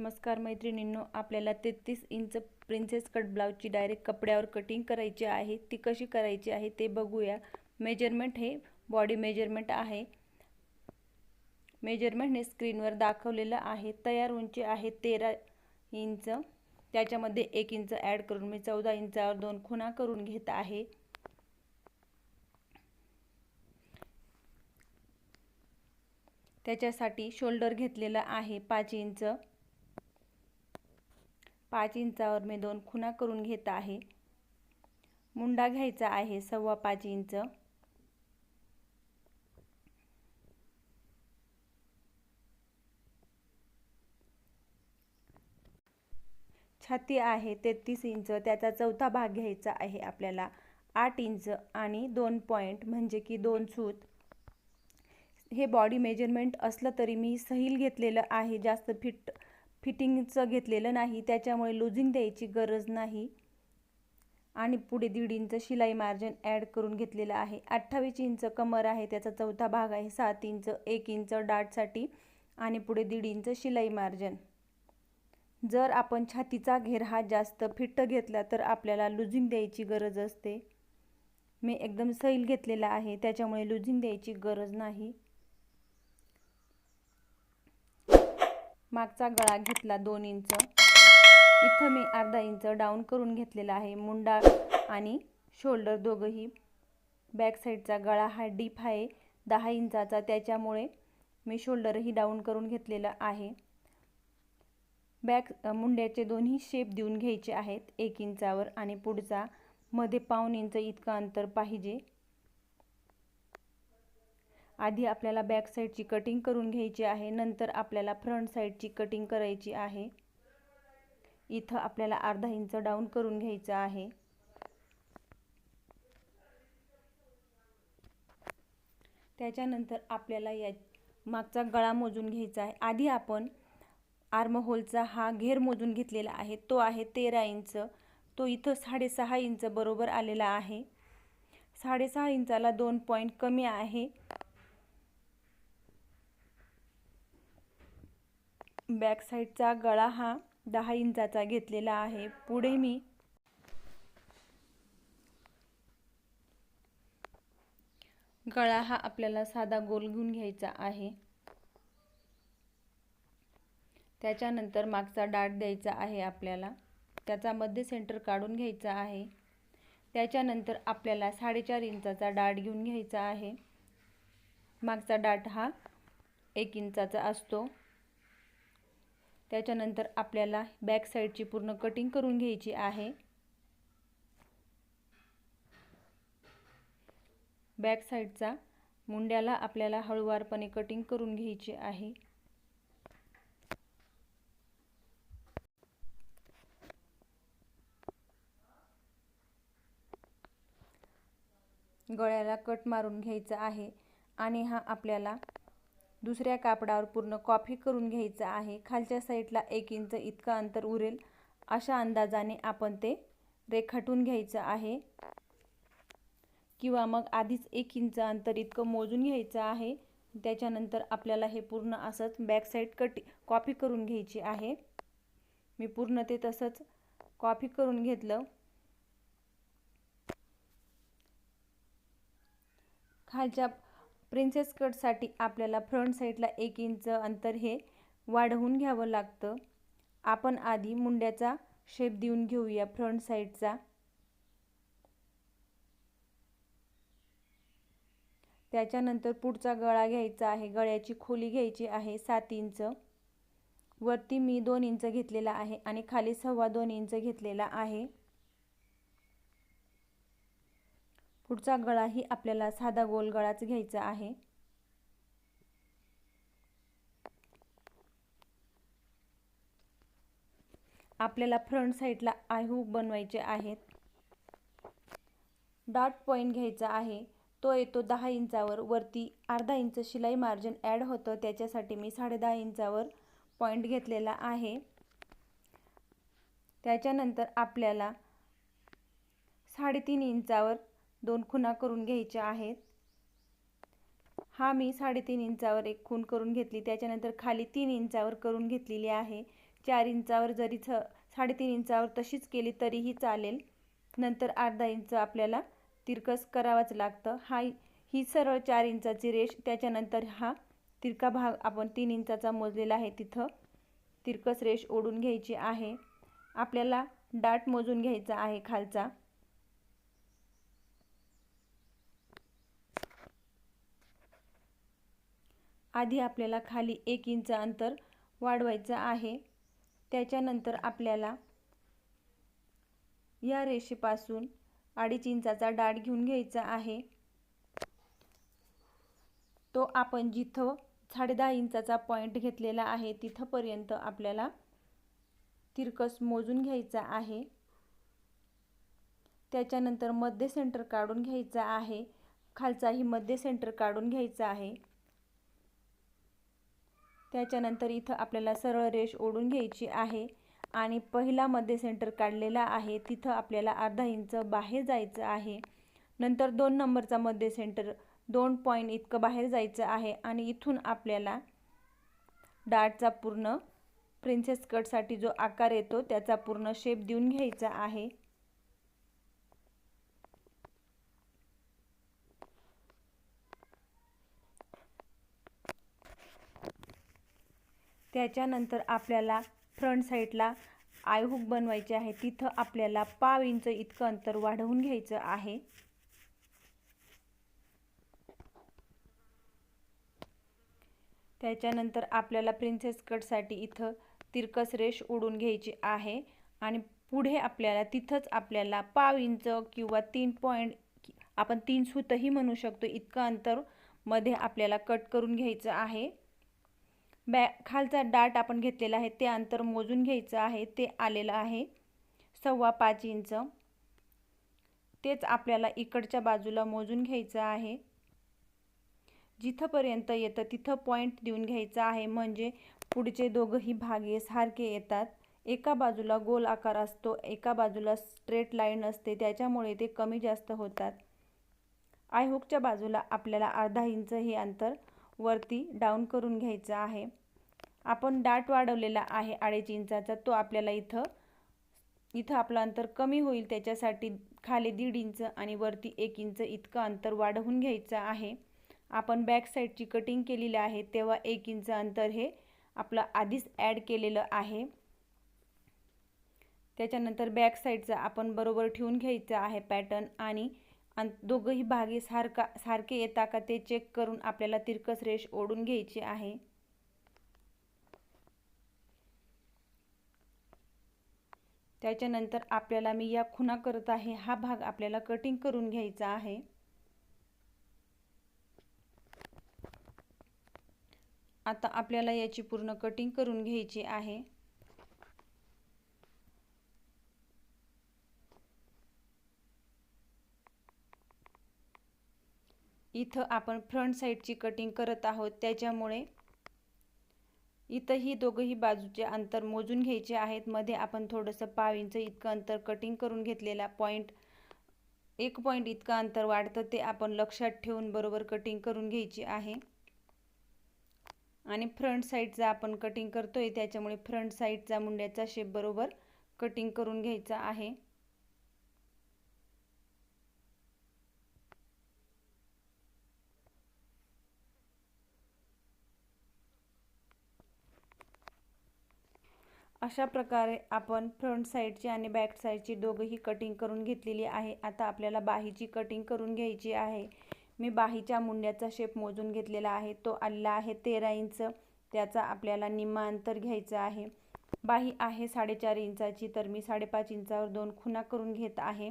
नमस्कार मैत्रिणींनो आपल्याला तेहतीस इंच प्रिन्सेस कट ब्लाऊजची डायरेक्ट कपड्यावर कटिंग करायची आहे. ती कशी करायची आहे ते बघूया. मेजरमेंट हे बॉडी मेजरमेंट आहे. मेजरमेंट हे स्क्रीनवर दाखवलेलं आहे. तयार उंची आहे तेरा इंच. त्याच्यामध्ये एक इंच ॲड करून मी चौदा इंचावर दोन खुणा करून घेत आहे. त्याच्यासाठी शोल्डर घेतलेला आहे पाच इंच. पाच इंचावर मी दोन खुणा करून घेत आहे. मुंडा घ्यायचा आहे सव्वा पाच इंच. छाती आहे तेहतीस इंच. त्याचा चौथा भाग घ्यायचा आहे आपल्याला आठ इंच आणि दोन पॉईंट म्हणजे की दोन सूत. हे बॉडी मेजरमेंट असलं तरी मी सहील घेतलेलं आहे. जास्त फिट फिटिंगचं घेतलेलं नाही त्याच्यामुळे लुझिंग द्यायची गरज नाही. आणि पुढे दीड इंच शिलाई मार्जिन ॲड करून घेतलेलं आहे. अठ्ठावीस इंच कमर आहे त्याचा चौथा भाग आहे सात इंच एक इंच डाटसाठी आणि पुढे दीड इंच शिलाई मार्जिन जर आपण छातीचा घेर हा जास्त फिट्ट घेतला तर आपल्याला लुझिंग द्यायची गरज असते. मी एकदम सैल घेतलेला आहे त्याच्यामुळे लुझिंग द्यायची गरज नाही. मागचा गळा घेतला दोन इंच. इथं मी अर्धा इंच डाऊन करून घेतलेला आहे. मुंडा आणि शोल्डर दोघंही बॅक साईडचा गळा हा डीप आहे. दहा इंचाचा. त्याच्यामुळे मी शोल्डरही डाऊन करून घेतलेला आहे. बॅक मुंड्याचे दोन्ही शेप देऊन घ्यायचे आहेत. एक इंचावर आणि पुढचा. मध्ये पाऊन इंच इतकं अंतर पाहिजे. आधी आपल्याला बॅक साईडची कटिंग करून घ्यायची आहे नंतर आपल्याला फ्रंट साईडची कटिंग करायची आहे. इथं आपल्याला अर्धा इंच डाऊन करून घ्यायचं आहे. त्याच्यानंतर आपल्याला या मागचा गळा मोजून घ्यायचा आहे. आधी आपण आर्महोलचा हा घेर मोजून घेतलेला आहे. तो आहे तेरा इंच तो इथं साडेसहा इंच बरोबर आलेला आहे. साडेसहा इंचाला दोन पॉईंट कमी आहे. बॅक साईडचा गळा हा दहा इंचाचा घेतलेला आहे. पुढे मी गळा हा आपल्याला साधा गोल घेऊन घ्यायचा आहे. त्याच्यानंतर मागचा डाट द्यायचा आहे आपल्याला. त्याचा मध्य सेंटर काढून घ्यायचा आहे. त्याच्यानंतर आपल्याला साडेचार इंचाचा डाट घेऊन घ्यायचा आहे. मागचा डाट हा एक इंचाचा असतो. त्याच्यानंतर आपल्याला बॅक साईडची पूर्ण कटिंग करून घ्यायची आहे. बॅक साईडचा मुंड्याला आपल्याला हळूवारपणे कटिंग करून घ्यायची आहे. गळ्याला कट मारून घ्यायचा आहे आणि हा आपल्याला दुसऱ्या कापडावर पूर्ण कॉफी करून घ्यायचं आहे. खालच्या साईडला एक इंच इतकं अंतर उरेल. अशा अंदाजाने आपण ते रेखाटून घ्यायचं आहे. किंवा मग आधीच एक इंच अंतर इतकं मोजून घ्यायचं आहे. त्याच्यानंतर आपल्याला हे पूर्ण असंच बॅक साईड कटी कॉपी करून घ्यायची आहे. मी पूर्ण ते तसंच कॉपी करून घेतलं. खालच्या प्रिन्सेस कटसाठी आपल्याला फ्रंट साईडला एक इंच अंतर हे वाढवून घ्यावं लागतं. आपण आधी मुंड्याचा शेप देऊन घेऊया फ्रंट साईडचा त्याच्यानंतर पुढचा गळा घ्यायचा आहे. गळ्याची खोली घ्यायची आहे सात इंच वरती मी दोन इंच घेतलेला आहे आणि खाली सव्वा दोन इंच घेतलेला आहे. पुढचा गळाही आपल्याला साधा गोल गळाच घ्यायचा आहे. आपल्याला फ्रंट साईडला आयहूक बनवायचे आहेत. डॉट पॉईंट घ्यायचा आहे. तो येतो दहा इंचावर. वरती अर्धा इंच शिलाई मार्जिन ॲड होतं. त्याच्यासाठी मी साडेदहा इंचावर पॉईंट घेतलेला आहे. त्याच्यानंतर आपल्याला साडेतीन इंचावर दोन खुणा करून घ्यायच्या आहेत. हा मी साडेतीन इंचावर एक खून करून घेतली. त्याच्यानंतर खाली तीन इंचावर करून घेतलेली आहे. चार इंचावर जरी छ साडेतीन इंचावर तशीच केली तरीही चालेल. नंतर अर्धा इंच आपल्याला तिरकस करावंच लागतं. हा ही सरळ चार इंचाची रेष त्याच्यानंतर हा तिरका भाग आपण तीन इंचाचा मोजलेला आहे. तिथं तिरकस रेष ओढून घ्यायची आहे. आपल्याला डाट मोजून घ्यायचा आहे खालचा. आधी आपल्याला खाली एक इंच अंतर वाढवायचं आहे. त्याच्यानंतर आपल्याला या रेषेपासून अडीच इंचाचा डाट घेऊन घ्यायचा आहे. तो आपण जिथं साडे दहा इंचाचा पॉईंट घेतलेला आहे तिथंपर्यंत आपल्याला तिरकस मोजून घ्यायचा आहे. त्याच्यानंतर मध्य सेंटर काढून घ्यायचा आहे. खालचाही मध्य सेंटर काढून घ्यायचा आहे. त्याच्यानंतर इथं आपल्याला सरळ रेष ओढून घ्यायची आहे. आणि पहिलामध्ये सेंटर काढलेला आहे. तिथं आपल्याला अर्धा इंच बाहेर जायचं आहे. नंतर दोन नंबरचा मध्ये सेंटर दोन पॉईंट इतकं बाहेर जायचं आहे. आणि इथून आपल्याला डाटचा पूर्ण प्रिन्सेस कटसाठी जो आकार येतो त्याचा पूर्ण शेप देऊन घ्यायचा आहे. त्याच्यानंतर आपल्याला फ्रंट साईडला आयहुक बनवायचे आहे. तिथं आपल्याला पाव इंच इतकं अंतर वाढवून घ्यायचं आहे. त्याच्यानंतर आपल्याला प्रिन्सेस कटसाठी इथं तिरकस रेष ओढून घ्यायची आहे. आणि पुढे आपल्याला तिथंच आपल्याला पाव इंच किंवा तीन पॉईंट आपण तीन सुतही म्हणू शकतो इतकं अंतरमध्ये आपल्याला कट करून घ्यायचं आहे. बॅ खालचा डाट आपण घेतलेला आहे ते अंतर मोजून घ्यायचं आहे ते आलेलं आहे सव्वा पाच इंच. तेच आपल्याला इकडच्या बाजूला मोजून घ्यायचं आहे. जिथंपर्यंत येतं तिथं पॉईंट देऊन घ्यायचा आहे म्हणजे पुढचे दोघंही भाग हे सारखे येतात. एका बाजूला गोल आकार असतो एका बाजूला स्ट्रेट लाईन असते त्याच्यामुळे ते कमी जास्त होतात. आयहुकच्या बाजूला आपल्याला अर्धा इंच हे अंतर वरती डाऊन करून घ्यायचं आहे. आपण डाट वाढवलेला आहे अडीच इंचाचा तो आपल्याला इथं इथं आपलं अंतर कमी होईल. त्याच्यासाठी खाली दीड इंच आणि वरती एक इंच इतकं अंतर वाढवून घ्यायचं आहे. आपण बॅक साईडची कटिंग केलेली आहे. तेव्हा एक इंच अंतर हे आपलं आधीच ॲड केलेलं आहे. त्याच्यानंतर बॅक साईडचं आपण बरोबर ठेवून घ्यायचं आहे पॅटर्न आणि दोघंही भागे सारखा सारखे येता का ते चेक करून आपल्याला तिरकस रेष ओढून घ्यायची आहे. त्याच्यानंतर आपल्याला मी या खुणा करत आहे. हा भाग आपल्याला कटिंग करून घ्यायचा आहे. आता आपल्याला याची पूर्ण कटिंग करून घ्यायची आहे. इथं आपण फ्रंट साईडची कटिंग करत आहोत. त्याच्यामुळे इथंही दोघंही बाजूचे अंतर मोजून घ्यायचे आहेत. मध्ये आपण थोडंसं पाव इंच इतकं अंतर कटिंग करून घेतलेला पॉईंट एक पॉईंट इतकं अंतर वाढतं ते आपण लक्षात ठेवून बरोबर कटिंग करून घ्यायची आहे. आणि फ्रंट साईडचा आपण कटिंग करतोय त्याच्यामुळे फ्रंट साईडचा मुंड्याचा शेप बरोबर कटिंग करून घ्यायचा आहे. अशा प्रकारे आपण फ्रंट साईडची आणि बॅक साईडची दोघंही कटिंग करून घेतलेली आहे. आता आपल्याला बाहीची कटिंग करून घ्यायची आहे. मी बाहीच्या मुंड्याचा शेप मोजून घेतलेला आहे. तो आलेला आहे तेरा इंच. त्याचा आपल्याला निम्मा अंतर घ्यायचं आहे. बाही आहे साडेचार इंचाची तर मी साडेपाच इंचावर दोन खुणा करून घेत आहे.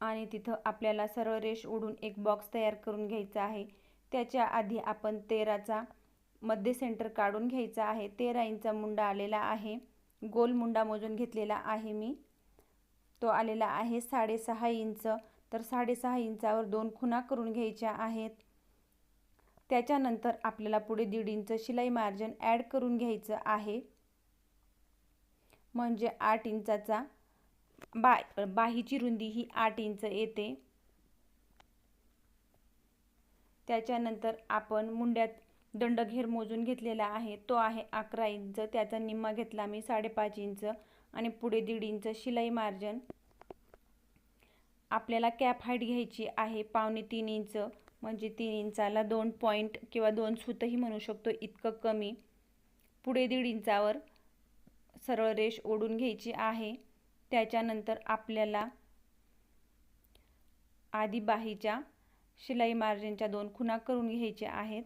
आणि तिथं आपल्याला सरळ रेष ओढून एक बॉक्स तयार करून घ्यायचा आहे. त्याच्या आधी आपण तेराचा मध्य सेंटर काढून घ्यायचा आहे. तेरा इंचा मुंडा आलेला आहे. गोल मुंडा मोजून घेतलेला आहे मी. तो आलेला आहे साडेसहा इंच. तर साडेसहा इंचावर दोन खुणा करून घ्यायच्या आहेत. त्याच्यानंतर आपल्याला पुढे दीड इंच शिलाई मार्जिन ॲड करून घ्यायचं आहे. म्हणजे आठ इंचाचा बा बाहीची रुंदी ही आठ इंच येते. त्याच्यानंतर आपण मुंड्यात दंडघेर मोजून घेतलेला आहे. तो आहे अकरा इंच. त्याचा निम्मा घेतला मी साडेपाच इंच आणि पुढे दीड इंच शिलाई मार्जन. आपल्याला कॅप हाईट घ्यायची आहे. पावणे तीन इंच म्हणजे तीन इंचाला दोन पॉईंट किंवा दोन सुतही म्हणू शकतो. इतकं कमी. पुढे दीड इंचावर सरळ रेष ओढून घ्यायची आहे. त्याच्यानंतर आपल्याला आधी बाहीच्या शिलाई मार्जिनच्या दोन खुणा करून घ्यायच्या आहेत.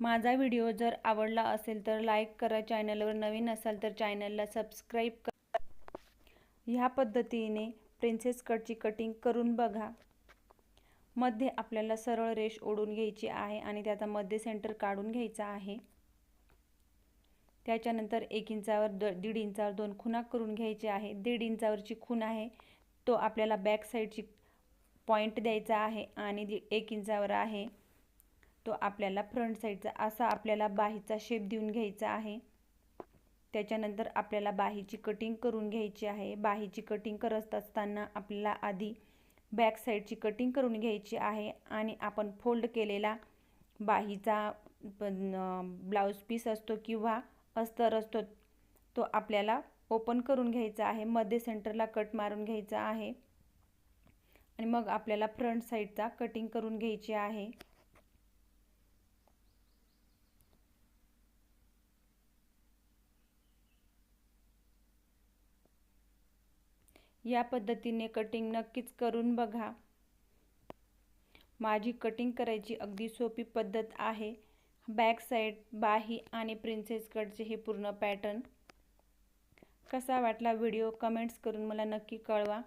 माझा व्हिडिओ जर आवडला असेल तर लाईक करा. चॅनलवर नवीन असाल तर चॅनलला सबस्क्राईब करा. ह्या पद्धतीने प्रिन्सेस कटची कटिंग करून बघा. मध्ये आपल्याला सरळ रेष ओढून घ्यायची आहे आणि त्याचा मध्ये सेंटर काढून घ्यायचा आहे. त्याच्यानंतर एक इंचावर द दीड इंचावर दोन खुणा करून घ्यायचे आहे. दीड इंचावरची खून आहे. तो आपल्याला बॅक साईडची पॉईंट द्यायचा आहे आणि एक इंचावर आहे. तो आपल्याला फ्रंट साईडचा असा आपल्याला बाहीचा शेप देऊन घ्यायचा आहे. त्याच्यानंतर आपल्याला बाहीची कटिंग करून घ्यायची आहे. बाहीची कटिंग करत असताना आपल्याला आधी बॅक साईडची कटिंग करून घ्यायची आहे आणि आपण फोल्ड केलेला बाहीचा ब्लाऊज पीस असतो किंवा अस्तर असतो तो आपल्याला ओपन करून घ्यायचा आहे. मध्ये सेंटरला कट मारून घ्यायचा आहे. आणि मग आपल्याला फ्रंट साईडचा कटिंग करून घ्यायची आहे. या पद्धतीने कटिंग नक्कीच करून बघा. माझी कटिंग करायची अगदी सोपी पद्धत आहे. बॅक साईड बाही आणि प्रिन्सेस कटचे हे पूर्ण पॅटर्न कसा वाटला व्हिडिओ कमेंट्स करून मला नक्की कळवा.